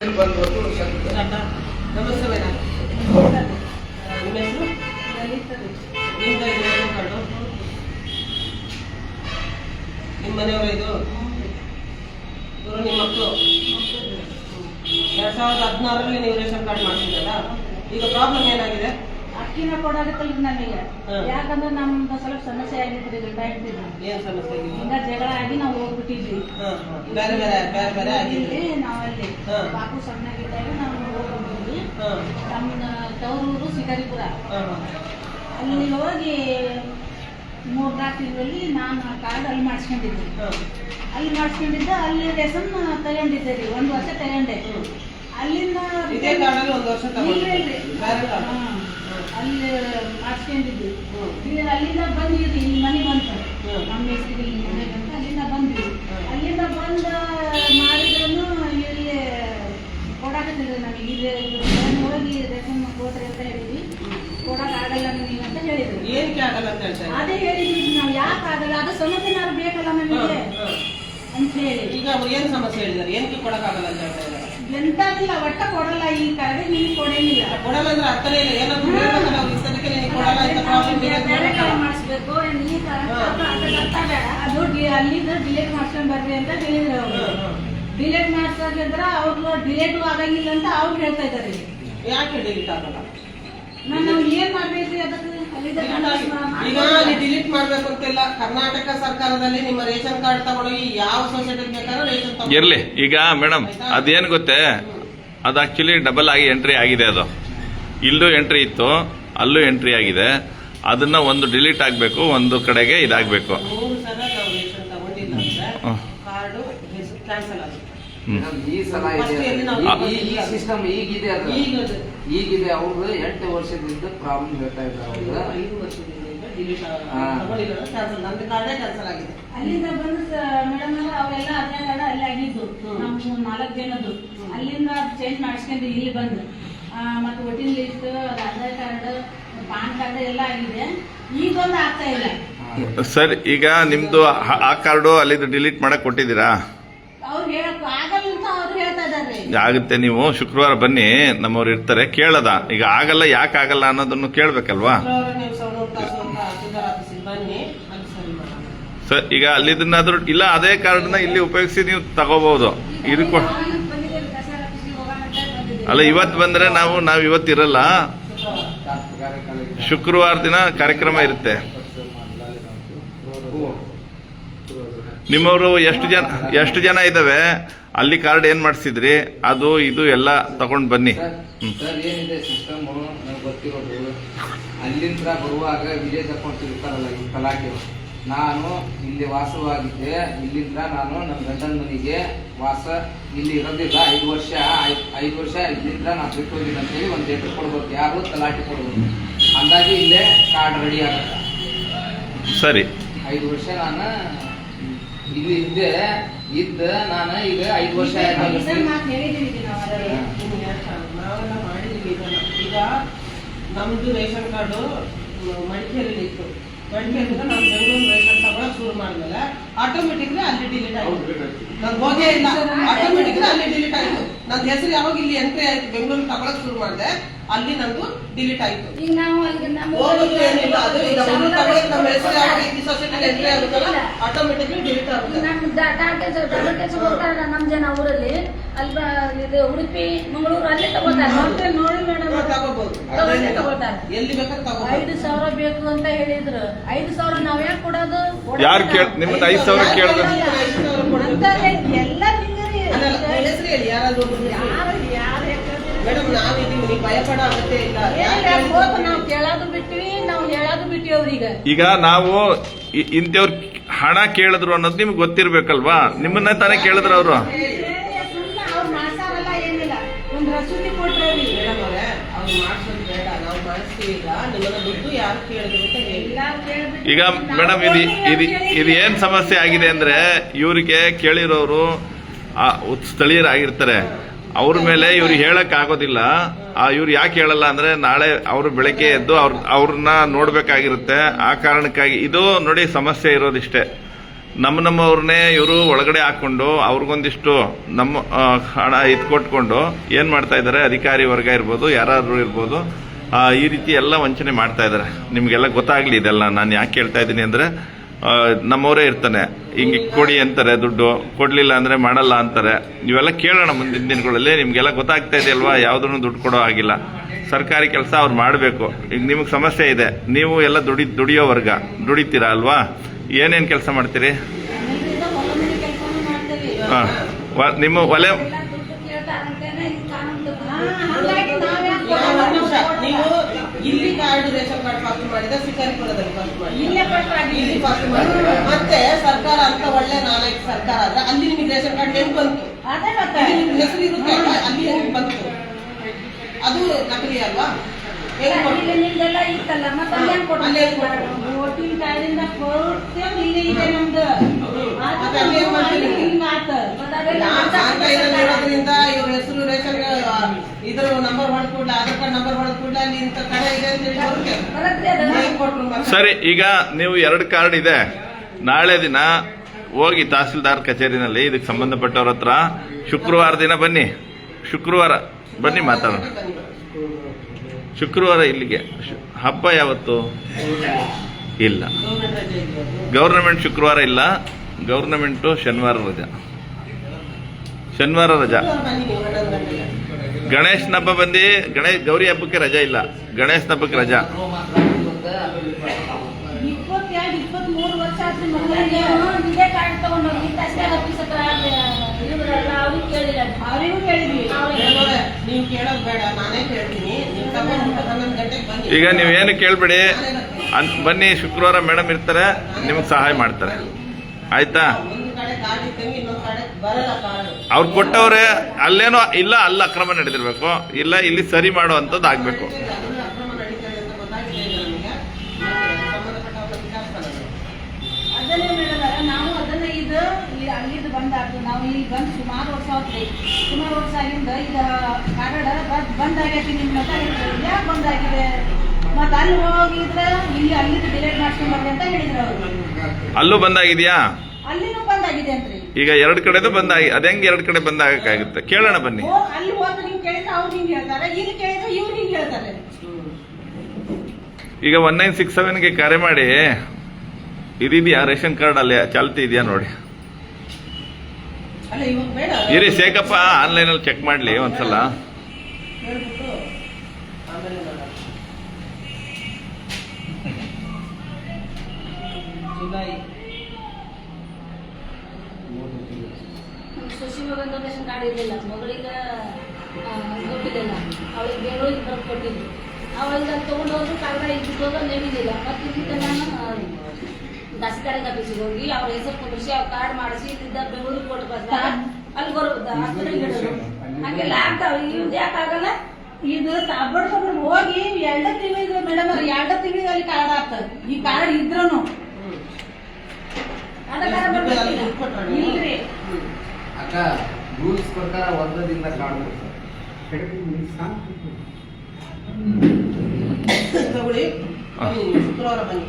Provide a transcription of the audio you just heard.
ಬಂದ್ಬಿಟ್ಟು ನಮಸ್ತೆ ನಿಮ್ಮ ಹೆಸರು ನಿಮ್ದು ಇದು ಕಾರ್ಡು ನಿಮ್ಮ ಮನೆಯವರ ಇದು. ಇವರು ನಿಮ್ಮ ಮಕ್ಕಳು ಎರಡ್ ಸಾವಿರದ ಹದಿನಾರರಲ್ಲಿ ನೀವು ರೇಷನ್ ಕಾರ್ಡ್ ಮಾಡ್ತಿದ್ದಲ್ಲ ಈಗ ಪ್ರಾಬ್ಲಮ್ ಏನಾಗಿದೆ? ಅಕ್ಕಿನ ಕೊಡಾಗತ್ತಲ್ರಿ ನಮಗೆ. ಯಾಕಂದ್ರೆ ನಮ್ದು ಸ್ವಲ್ಪ ಸಮಸ್ಯೆ ಆಗಿದ್ರಿ ಇದ್ರ. ಏನ್ ಸಮಸ್ಯೆ ಜಗಳ ಆಗಿ ನಾವು ಹೋಗ್ಬಿಟ್ಟಿದ್ವಿ. ಬೇರೆ ಬೇರೆ ಬೇರೆ ಬೇರೆ ಇಲ್ಲಿ ನಾವಲ್ಲಿ. ಬಾಕು ಸಣ್ಣಗಿದ್ದಾಗ ನಾವು ಹೋಗ್ಬಿಟ್ಟಿದ್ವಿ. ನಮ್ಮ ತವರೂರು ಸಿಗರಿಪುರ. ಅಲ್ಲಿ ಹೋಗಿ ಮೂರ್ ತಿಂಗಳಲ್ಲಿ ನಾನು ಕಾರ್ಡ್ ಅಲ್ಲಿ ಮಾಡಿಸ್ಕೊಂಡಿದ್ದೆ. ಅಲ್ಲಿ ಮಾಡಿಸ್ಕೊಂಡಿದ್ದೆ ಅಲ್ಲಿ ರೇಷನ್ ತಗೊಂಡಿದ್ದೆ ರೀ. ಒಂದು ವರ್ಷ ತಗೊಂಡೆ. ಅಲ್ಲಿಂದ ಇದೇ ಕಾರ್ಡಲ್ಲಿ ಒಂದು ವರ್ಷ ಇಲ್ಲ ತಗೊಂಡ್ರಿ ಇಲ್ರಿ. ಬೇರೆ ಕಾರ್ಡ್ ಹಾ. ಅಲ್ಲಿ ಮಾಡಿಸ್ಕೊಂಡಿದ್ವಿ. ಇಲ್ಲಿ ಅಲ್ಲಿಂದ ಬಂದಿದ್ವಿ ಇಲ್ಲಿ ಮನೆ ಬಂತು. ನಮ್ಮ ಹೆಸರಿಗೆ ಇಲ್ಲಿ ಮನೆ ಬಂತು ಅಲ್ಲಿಂದ ಬಂದ್ವಿ ಅಲ್ಲಿಂದ ಬಂದು ಮಾಡಿದ್ರು ಇಲ್ಲಿ ಕೊಡಕತ್ತಿದ್ರು ನಮಗೆ. ಇಲ್ಲಿ ಹೋಗಿ ರೇಷನ್ ಕೊಡ್ರಿ ಅಂತ ಹೇಳಿದ್ವಿ. ಕೊಡಕ್ ಆಗಲ್ಲ ನಮಗೆ ಅಂತ ಹೇಳಿದ್ರು. ಏನಕ್ಕೆ ಆಗಲ್ಲ ಅಂತ ಹೇಳ್ತಾರೆ ಅದೇ ಹೇಳಿದ್ವಿ ನಾವು ಯಾಕೆ ಆಗಲ್ಲ? ಅದು ಸಮಸ್ಯೆನಾದ್ರು ಬೇಕಲ್ಲ ನಮಗೆ. ಅಂತ ಹೇಳಿ ಈಗ ಏನು ಏನ್ ಸಮಸ್ಯೆ ಹೇಳಿದ್ದಾರೆ? ಏನಕ್ಕೆ ಕೊಡಕ್ಕಾಗಲ್ಲ ಅಂತ ಹೇಳ್ತಾ ಇದ್ದಾರೆ? ಎಂತದಿಲ್ಲ ಒಟ್ಟ ಕೊಡಲ್ಲ ಈ ಕಡೆ ನೀನು ಕೊಡಂಗಿಲ್ಲ ಕೊಡಲ್ಲ ಅಂದ್ರೆ ಅರ್ಥನೇ ಇಲ್ಲ. ಏನಾದ್ರು ಹೇಳ್ಬೇಕಲ್ಲ ಅವ್ರು ಈ ಸದ್ಯಕ್ಕೆ ಕೊಡಲ್ಲ ಅಂತ ಪ್ರಾಬ್ಲಮ್ ಬೇರೆ ಕಡೆ. ಮಾಡಿಸ್ಬೇಕು. ಈ ತರ. ಅದು ಅಲ್ಲಿಂದ ಡಿಲೇಟ್ ಮಾಡ್ಸ್ಕೊಂಡ್ ಬರ್ರಿ ಅಂತ ಹೇಳಿದ್ರು ಅವರು. ಡಿಲೇಟ್ ಮಾಡ್ಸೋದ್ರ ಅವ್ರು ಡಿಲೇಟ್ ಆಗಂಗಿಲ್ಲ ಅಂತ ಅವ್ರು ಹೇಳ್ತಾ ಇದಾರೆ ಯಾಕೆ ಡಿಲೀಟ್ ಆಗಲ್ಲ? ನಾನು ನಾವು ಏನ್ ಮಾಡ್ಬೇಕ್ರಿ ಅದಕ್ಕೆ ಈಗ ನೀವು ಡಿಲೀಟ್ ಮಾಡ್ಬೇಕು ಅಂತಿಲ್ಲ ಕರ್ನಾಟಕ ಸರ್ಕಾರದಲ್ಲಿ ನಿಮ್ಮ ರೇಷನ್ ಕಾರ್ಡ್ ತಗೊಳ್ಳಿ ಯಾವ ಸೊಸೈಟಿ ಬೇಕಾದ್ರೂ ರೇಷನ್ ತಗೊಳ್ಳಿ. ಇರ್ಲಿ. ಈಗ ಮೇಡಮ್ ಅದೇನು ಗೊತ್ತೇ? ಅದು ಆಕ್ಚುಲಿ ಡಬಲ್ ಆಗಿ ಎಂಟ್ರಿ ಆಗಿದೆ ಅದು. ಇಲ್ಲೂ ಎಂಟ್ರಿ ಇತ್ತು ಅಲ್ಲೂ ಎಂಟ್ರಿ ಆಗಿದೆ. ಅದನ್ನ ಒಂದು ಡಿಲೀಟ್ ಆಗಬೇಕು ಒಂದು ಕಡೆಗೆ ಇದಾಗಬೇಕು ಮೂರು ಸಲ ನಾವು ರೇಷನ್ ತಗೊಂಡಿಲ್ಲ ಅಂದ್ರೆ ಹ್ಮ್. ಕಾರ್ಡು ಕ್ಯಾನ್ಸಲ್ ಆಗುತ್ತೆ ಮೇಡಮ್, ಈ ಸಲ ಈ- ಸಿಸ್ಟಮ್ ಈಗಿದೆ ಅದು ಈಗ ಅದು. ಈಗಿದೆ ಅವ್ರು ಎಂಟು ವರ್ಷದಿಂದ ಪ್ರಾಬ್ಲಮ್ ಹೇಳ್ತಾ ಇದ್ದಾರೆ ಅಲ್ಲಿಂದ ಬಂದು ಮೇಡಮ್ ಅವೆಲ್ಲ ಹದಿನೈದು ಅಲ್ಲಿ ಆಗಿದ್ದು. ನಾಲ್ಕು ಜನದ್ದು. ಅಲ್ಲಿಂದ ಚೇಂಜ್ ಮಾಡಿಸ್ಕೊಂಡು ಇಲ್ಲಿ ಬಂದು. ಮತ್ತೆ voting list Aadhaar card PAN card ಎಲ್ಲ ಆಗಿದೆ. ಈಗ ಒಂದು ಆಗ್ತಾ ಇಲ್ಲ. ಸರ್ ಈಗ ನಿಮ್ದು ಆ- ಆ ಕಾರ್ಡು ಅಲ್ಲಿದ್ದು ಡಿಲೀಟ್ ಮಾಡಕ್ ಕೊಟ್ಟಿದ್ದೀರಾ ಅವ್ರು ಹೇಳಕ್ ಆಗಲ್ಲ ಅಂತ ಅವ್ರು ಹೇಳ್ತಾ ಇದಾರೆ ಆಗುತ್ತೆ ನೀವು, ಶುಕ್ರವಾರ ಬನ್ನಿ, ನಮ್ಮವ್ರು ಇರ್ತಾರೆ, ಕೇಳದ. ಈಗ ಆಗಲ್ಲ, ಯಾಕೆ ಆಗಲ್ಲ ಅನ್ನೋದನ್ನು ಕೇಳ್ಬೇಕಲ್ವಾ? ಸರಿ ಈಗ ಅಲ್ಲಿದನ್ನಾದ್ರೂ, ಇಲ್ಲ, ಅದೇ ಕಾರ್ಡ್ನ ಇಲ್ಲಿ ಉಪಯೋಗಿಸಿ ನೀವು ತಗೋಬಹುದು. ಇದು. ಅಲ್ಲ ಇವತ್ತು ಬಂದ್ರೆ ನಾವು ನಾವು ಇವತ್ತು ಇರಲ್ಲ. ಶುಕ್ರವಾರ ದಿನ ಕಾರ್ಯಕ್ರಮ ಇರುತ್ತೆ. ನಿಮ್ಮವರು ಎಷ್ಟು ಜನ ಎಷ್ಟು ಜನ ಇದಾವೆ? ಅಲ್ಲಿ ಕಾರ್ಡ್ ಏನ್ ಮಾಡಿಸಿದ್ರಿ? ಅದು ಇದು ಎಲ್ಲ ತಗೊಂಡು ಬನ್ನಿ. ಸರ್ ಏನಿದೆ ಸಿಸ್ಟಮ್? ನನಗೆ ಗೊತ್ತಿರೋದು ಅಲ್ಲಿಂದ ಬರುವಾಗ ವಿಲೇಜ್ ಅಕೌಂಟ್ ಇರ್ತಾರಲ್ಲ ಈ ತಲಾಟೆ ನಾನು ಇಲ್ಲಿ ವಾಸವಾಗಿದ್ದೆ ಇಲ್ಲಿಂದ ನಾನು ನಮ್ಮ ಗಂಡನ ಮನೆಗೆ ವಾಸ ಇಲ್ಲಿ ಇರೋದಿಲ್ಲ. ಐದು ವರ್ಷ ಐದು ವರ್ಷ ಇಲ್ಲಿಂದ ನಾನು ಬಿಟ್ಟು ಅಂತ ಅಂತೇಳಿ ಒಂದು ಲೆಟರ್ ಕೊಡ್ಬೇಕು. ಯಾರು ತಲಾಟಿ ಕೊಡ್ಬೇಕು? ಅಂದಾಗೆ ಇಲ್ಲೇ ಕಾರ್ಡ್ ರೆಡಿ ಆಗುತ್ತೆ. ಸರಿ. ಐದು ವರ್ಷ ನಾನು ಇಲ್ಲಿ ಇದ್ದೆ. ಇದ್ದ ನಾನು ಈಗ ಐದು ವರ್ಷ ಇದನ್ನ ನಾವೆಲ್ಲ ಮಾಡಿದೀವಿ ಈಗ ನಮ್ದು ರೇಷನ್ ಕಾರ್ಡು ಮಡಿಕೇರಿಯಲ್ಲಿ ಇತ್ತು. ಮಡಿಕೇರಿಯಿಂದ ನಾವು ಬೆಂಗಳೂರು ರೇಷನ್ ತಗೊಳಕ್ ಶುರು ಮಾಡಿದ್ಮೇಲೆ ಆಟೋಮೆಟಿಕ್ಲಿ ಅಲ್ಲಿ ಡಿಲೀಟ್ ಆಯ್ತು. ನಾನು ಹೋಗೇ ಇಲ್ಲ. ಆಟೋಮೆಟಿಕ್ಲಿ ಅಲ್ಲಿ ಡಿಲೀಟ್ ಆಯ್ತು. ನನ್ನ ಹೆಸರು ಯಾವಾಗ ಇಲ್ಲಿ ಎಂಟ್ರಿ ಆಯ್ತು ಬೆಂಗಳೂರು ತಗೊಳಕ್ ಶುರು ಮಾಡಿದೆ ಅಲ್ಲಿ ನಂದು ಡಿಲೀಟ್ ಆಯ್ತು. ಈಗ ನಾವು ಹೋಗೋದು ಏನಿಲ್ಲ ಅದು ಈಗ ಒಂದು ತಗೊಳಕ್ ನಮ್ಮ ಹೆಸರು ಯಾವಾಗ ಈ ಸೊಸೈಟಿಲಿ ಎಂಟ್ರಿ ಆಗುತ್ತಲ್ಲ ಆಟೋಮೆಟಿಕ್ಲಿ ಡಿಲೀಟ್ ಆಗುತ್ತೆ. ನಮ್ಮ ಟಾಟಾ ಡಬಲ್ ಹೋಗ್ತಾರಲ್ಲ ನಮ್ಮ ಜನ ಊರಲ್ಲಿ ಅಲ್ವಾ ಇದು ಉಡುಪಿ ಮಂಗಳೂರು ಅಲ್ಲಿ ತಗೋತಾರೆ. ಮತ್ತೆ ನೋಡಿ ಮೇಡಮ್ ತಗೋತಾರೆ. ಎಲ್ಲಿ ಬೇಕಾದ್ರೆ ಐದು ಸಾವಿರ ಬೇಕು ಅಂತ ಹೇಳಿದ್ರು. ಐದು ಸಾವಿರ ನಾವ್ ಯಾಕೆ ಕೊಡೋದು? ಯಾರು ಕೇಳ ನಿಮ್ಮನ್ನ ಐದು ಸಾವಿರ ಕೇಳಿದ್ರೆ ಅಂತಾರೆ ಎಲ್ಲ ನಿಂಗರಿ ಅಲ್ಲಲ್ಲ, ನನ್ನ ಹೆಸರು ಹೇಳಿ ಯಾರಾದ್ರೂ ಮೇಡಮ್ ನಾವಿದೀವಿ ನೀವು ಭಯಪಡ ಅಗತ್ಯ ಇಲ್ಲ? ನಾವು ಕೇಳೋದು ಬಿಟ್ವಿ ನಾವು ಹೇಳೋದು ಅವ್ರೀಗ. ಈಗ ನಾವು ಇ- ಇಂಥವ್ರು ಹಣ ಕೇಳಿದ್ರು ಅನ್ನೋದು ನಿಮ್ಗೆ ಗೊತ್ತಿರ್ಬೇಕಲ್ವಾ? ನಿಮ್ಮನ್ನ ತಾನೇ ಕೇಳಿದ್ರು ಅವರು. ಸುಮ್ಮನೆ ಅವ್ರು ಮಾಡ್ಸಾರಲ್ಲ ಏನಿಲ್ಲ. ಒಂದ್ ರಸೀದಿ ಕೊಟ್ರೆ ಮೇಡಮ್ ಅವರೇ ಅವ್ರು ಮಾಡ್ಸೋದು ಬೇಡ. ನಾವು ಮಾಡಿಸ್ತೀವಿ ಈಗ. ನಿಮ್ಮನ್ನ ದುಡ್ಡು ಯಾರು ಕೇಳಿದ್ರು ಅಂತ ಹೇಳಿ. ಎಲ್ಲಾರು ಈಗ ಮೇಡಮ್ ಇದು ಇದು ಇದು ಏನ್ ಸಮಸ್ಯೆ ಆಗಿದೆ ಅಂದ್ರೆ ಇವರಿಗೆ ಕೇಳಿರೋರು ಸ್ಥಳೀಯರಾಗಿರ್ತಾರೆ. ಅವ್ರ ಮೇಲೆ ಇವ್ರು ಹೇಳಕ್ ಆಗೋದಿಲ್ಲ. ಇವ್ರು ಯಾಕೆ ಹೇಳಲ್ಲ ಅಂದ್ರೆ ನಾಳೆ ಅವರು ಬೆಳಗ್ಗೆ ಎದ್ದು ಅವ್ರ ಅವ್ರನ್ನ ನೋಡ್ಬೇಕಾಗಿರುತ್ತೆ. ಆ ಕಾರಣಕ್ಕಾಗಿ ಇದು ನೋಡಿ ಸಮಸ್ಯೆ ಇರೋದಿಷ್ಟೇ. ನಮ್ಮ ನಮ್ಮವ್ರನ್ನೇ ಇವರು ಒಳಗಡೆ ಹಾಕೊಂಡು ಅವ್ರಿಗೊಂದಿಷ್ಟು ನಮ್ಮ ಹಣ ಇಟ್ಕೊಟ್ಕೊಂಡು ಏನ್ ಮಾಡ್ತಾ ಇದ್ದಾರೆ? ಅಧಿಕಾರಿ ವರ್ಗ ಇರ್ಬೋದು, ಯಾರಾದರೂ ಇರ್ಬೋದು ಈ ರೀತಿ ಎಲ್ಲ ವಂಚನೆ ಮಾಡ್ತಾ ಇದ್ದಾರೆ. ನಿಮ್ಗೆಲ್ಲ ಗೊತ್ತಾಗ್ಲಿ ಇದೆಲ್ಲ. ನಾನು ಯಾಕೆ ಹೇಳ್ತಾ ಇದ್ದೀನಿ ಅಂದ್ರೆ ನಮ್ಮವರೇ ಇರ್ತಾನೆ. ಹಿಂಗೆ ಕೊಡಿ ಅಂತಾರೆ ದುಡ್ಡು ಕೊಡ್ಲಿಲ್ಲ ಅಂದ್ರೆ ಮಾಡಲ್ಲ ಅಂತಾರೆ. ಇವೆಲ್ಲ ಕೇಳೋಣ ಮುಂದಿನ ದಿನಗಳಲ್ಲಿ ನಿಮ್ಗೆಲ್ಲ ಗೊತ್ತಾಗ್ತಾ ಇದೆ ಅಲ್ವಾ? ಯಾವ್ದನ್ನು ದುಡ್ಡು ಕೊಡೋ ಆಗಿಲ್ಲ ಸರ್ಕಾರಿ ಕೆಲಸ ಅವ್ರು ಮಾಡಬೇಕು. ಈಗ ನಿಮಗೆ ಸಮಸ್ಯೆ ಇದೆ. ನೀವು ಎಲ್ಲ ದುಡಿ ದುಡಿಯೋ ವರ್ಗ. ದುಡಿತೀರಾ ಅಲ್ವಾ? ಏನೇನು ಕೆಲಸ ಮಾಡ್ತೀರಿ? ಹಾಂ ನಿಮ್ಮ ಒಲೆ ನೀವು ಇಲ್ಲಿ ಕಾರ್ಡ್ ರೇಷನ್ ಕಾರ್ಡ್ ಪಾಸ್ ಮಾಡಿದ ಶಿಕಾರಿಪುರದಲ್ಲಿ ಪಾಸ್ ಮಾಡಿ. ಇಲ್ಲೇ ಆಗಿದೆ. ಇಲ್ಲಿ ಪಾಸ್ ಮಾಡಿ. ಮತ್ತೆ ಸರ್ಕಾರ ಅಂತ ಒಳ್ಳೆ ನಾಲ್ಕು ಸರ್ಕಾರ ಆದ್ರೆ ಅಲ್ಲಿ ನಿಮಗೆ ರೇಷನ್ ಕಾರ್ಡ್ ಹೆಂಗ್ ಬಂತು? ಅದೇ ಮತ್ತೆ. ಹೆಸರು ಇರುತ್ತೆ ಅಲ್ಲಿ ಹೆಂಗ್ ಬಂತು? ಅದು ನಕಲಿ ಅಲ್ವಾ? ನಿಮ್ದೆಲ್ಲ ಇತ್ತಲ್ಲ ಮತ್ತೆ? ಅಲ್ಲೇ ಕೊಟ್ಟು ಕೊಡ್ತೇವ್ ಇಲ್ಲೇ ಇದೆ ನಮ್ದು ಮತ್ತೆ ಅಲ್ಲಿ ಏನ್ ಮಾಡ್ತೀರಿ? ಹಿಂಗ್ ಆತ. ಮತ್ತೆ ಅದೆಲ್ಲ ನಾನ್ ಮತ್ತೆ ಆನ್ಲೈನ್ ಇರೋದ್ರಿಂದ ಇವ್ರ ಹೆಸರು ರೇಷನ್ ಇದ್ರ ನಂಬರ್ ಹೊಡೆದ ಕೂಡಲೇ ಆಧಾರ್ ಕಾರ್ಡ್ ನಂಬರ್ ಹೊಡೆದ ಕೂಡಲೇ ಅಲ್ಲಿ ಇಂಥ ಕಡೆ ಇದೆ ಅಂತ ಹೇಳಿ ಬರುತ್ತೆ ಬರತ್ತೆ ಅದು. ಹೆಂಗ್ ಕೊಟ್ರು ಮತ್ತೆ? ಸರಿ ಈಗ ನೀವು ಎರಡು ಕಾರ್ಡ್ ಇದೆ. ನಾಳೆ ದಿನ ಹೋಗಿ ತಹಸೀಲ್ದಾರ್ ಕಚೇರಿನಲ್ಲಿ ಇದಕ್ಕೆ ಸಂಬಂಧಪಟ್ಟವ್ರ ಹತ್ರ ಶುಕ್ರವಾರ ದಿನ ಬನ್ನಿ. ಶುಕ್ರವಾರ ಬನ್ನಿ ಮಾತಾಡೋಣ. ಶುಕ್ರವಾರ ಇಲ್ಲಿಗೆ. ಹಬ್ಬ ಯಾವತ್ತು? ಇಲ್ಲ? ಗೌರ್ನಮೆಂಟ್ ಶುಕ್ರವಾರ ಇಲ್ಲ. ಗೌರ್ನಮೆಂಟು ಶನಿವಾರ ರಜಾ. ಶನಿವಾರ ರಜಾ. ಗಣೇಶನ ಹಬ್ಬ ಬಂದು ಗಣೇಶ್ ಗೌರಿ ಹಬ್ಬಕ್ಕೆ ರಜಾ ಇಲ್ಲ. ಗಣೇಶನ ಹಬ್ಬಕ್ಕೆ ರಜಾ. ಈಗ ನೀವೇನು ಕೇಳ್ಬೇಡಿ. ಬನ್ನಿ ಶುಕ್ರವಾರ ಮೇಡಮ್ ಇರ್ತಾರೆ ನಿಮಗೆ ಸಹಾಯ ಮಾಡ್ತಾರೆ. ಆಯ್ತಾ? ಅವ್ರು ಕೊಟ್ಟವ್ರೆ ಅಲ್ಲೇನೋ ಇಲ್ಲ ಅಲ್ಲ ಅಕ್ರಮ ನಡೆದಿರ್ಬೇಕು ಇಲ್ಲ ಇಲ್ಲಿ ಸರಿ ಮಾಡುವಂಥದ್ದು ಆಗ್ಬೇಕು. ಅಲ್ಲಿದ್ದು ನಾವು ಇಲ್ಲಿ ಬಂದು ಸುಮಾರು ವರ್ಷ ಸುಮಾರು ವರ್ಷ ಆಗಿಂದ ಈಗ ಕಾರ್ಡ್ ಬಂದ್ ಆಗೈತಿ ಮತ್ತೆ ಹೋಗಿದ್ರೆ ಇಲ್ಲಿ ಅಲ್ಲಿದ್ದು ಡಿಲೇಟ್ ಮಾಡ್ಕೊಂಡ್ ಬರ್ರಿ ಅಂತ ಹೇಳಿದ್ರು ಅಲ್ಲೂ ಬಂದಾಗಿದ್ಯಾ? ಅಲ್ಲಿನೂ ಬಂದಾಗಿದೆ ಅಂತ್ರಿ ಈಗ ಎರಡು ಕಡೆದು ಬಂದಾಗಿ ಅದ ಹೆಂಗ್ ಎರಡು ಕಡೆ ಬಂದಾಗಕ್ಕಾಗುತ್ತೆ? ಕೇಳೋಣ ಬನ್ನಿ. ಹೋಗ್ ಅಲ್ಲಿ ಹೋದ್ರೆ ಹಿಂಗ್ ಕೇಳಿದ್ರೆ ಅವ್ರು ಹಿಂಗ್ ಹೇಳ್ತಾರೆ ಇಲ್ಲಿ ಕೇಳಿದ್ರೆ ಇವ್ರು ಹಿಂಗ್ ಹೇಳ್ತಾರೆ. ಈಗ ಒನ್ ನೈನ್ ಸಿಕ್ಸ್ ಸೆವೆನ್ಗೆ ಕರೆ ಮಾಡಿ. ಇದಿದೆಯಾ ರೇಷನ್ ಕಾರ್ಡ್ ಅಲ್ಲಿ ಚಾಲ್ತಿ ಇದೆಯಾ ನೋಡಿ. ಅಲ್ಲ ಇವಾಗ ಬೇಡ. ಇರಿ ಶೇಖಪ್ಪ ಆನ್ಲೈನಲ್ಲಿ ಚೆಕ್ ಮಾಡಲಿ ಒಂದ್ಸಲ. ಹೇಳ್ಬಿಟ್ಟು ಆಮೇಲೆ. ಜುಲೈ ಮಗಂದು ರೇಷನ್ ಕಾರ್ಡ್ ಇರಲಿಲ್ಲ. ಮಗಳಿಗೆ ಕೊಟ್ಟಿದ್ದಿಲ್ಲ ಅವಳಿಗೆ ಬೆಂಗಳೂರಿಗೆ ಬರ್ದು ಕೊಟ್ಟಿದ್ದು ಅವಳಿಗೆ ಅದು ತೊಗೊಂಡು ಹೋದ್ರು ಕಾಗದ ಇದ್ದಿದ್ದು ಹೋದ್ರೆ ನಡೀಲಿಲ್ಲ ಮತ್ತೆ ಇದಕ್ಕೆ ನಾನು ತಹಸೀಲ್ದಾರ್ ಆಫೀಸಿಗೆ ಹೋಗಿ ಅವ್ರ ಹೆಸರು ಕೊಟ್ಟಿಸಿ ಅವ್ರ ಕಾರ್ಡ್ ಮಾಡಿಸಿ ಇಲ್ಲಿದ್ದ ಬೆಂಗಳೂರು ಕೊಟ್ಟು ಬಂದ. ಅಲ್ಲಿ ಬರೋದು ಹಾಸ್ಪಿಟಲ್ಗೆ ಇಡೋದು ಹಂಗೆಲ್ಲ ಆಗ್ತಾವ ಇವ್ದು ಯಾಕಾಗಲ್ಲ ಇದು ಬಡ್ಸ್ಕೊಂಡ್ರೆ ಹೋಗಿ ಎರಡ ತಿಂಗಳಿಗೆ ಮೇಡಮ್ ಎರಡ ತಿಂಗಳಿಗೆ ಅಲ್ಲಿ ಕಾರ್ಡ್ ಆಗ್ತದೆ ಈ ಕಾರ್ಡ್ ಇದ್ರೂ ಅದ ಕಾರ್ಡ್ ದುಡ್ಡು ಇಲ್ರಿ. ಅಕ್ಕ ರೂಲ್ಸ್ ಪ್ರಕಾರ ಒಂದದಿಂದ ಕಾಣಬೇಕು ತಗೊಳ್ಳಿ ಶುಕ್ರವಾರ ಬನ್ನಿ